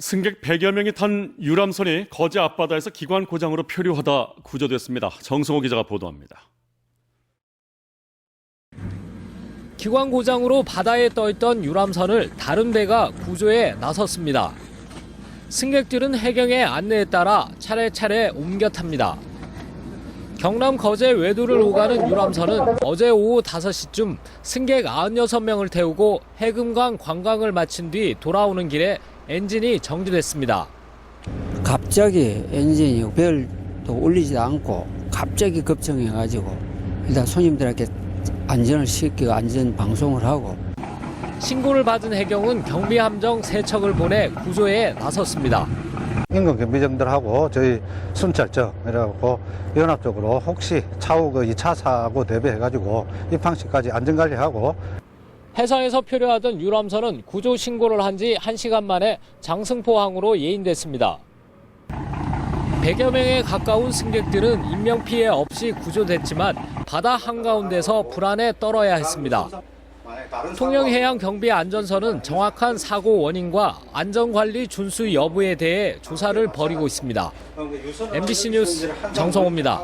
승객 100여 명이 탄 유람선이 거제 앞바다에서 기관 고장으로 표류하다 구조됐습니다. 정성호 기자가 보도합니다. 기관 고장으로 바다에 떠있던 유람선을 다른 배가 구조에 나섰습니다. 승객들은 해경의 안내에 따라 차례차례 옮겨 탑니다. 경남 거제 외도를 오가는 유람선은 어제 오후 5시쯤 승객 96명을 태우고 해금강 관광을 마친 뒤 돌아오는 길에 엔진이 정지됐습니다. 갑자기 엔진이 벨도 올리지도 않고 갑자기 급정해가지고 일단 손님들에게 안전을 시키고 안전 방송을 하고 신고를 받은 해경은 경비함정 3척을 보내 구조에 나섰습니다. 인근 경비정들하고 저희 순찰청 이래갖고 연합적으로 혹시 차후 그 2차 사고 대비해가지고 입항시까지 안전관리하고 해상에서 표류하던 유람선은 구조 신고를 한 지 1시간 만에 장승포항으로 예인됐습니다. 100여 명에 가까운 승객들은 인명피해 없이 구조됐지만 바다 한가운데서 불안에 떨어야 했습니다. 통영해양경비안전선은 정확한 사고 원인과 안전관리 준수 여부에 대해 조사를 벌이고 있습니다. MBC 뉴스 정성호입니다.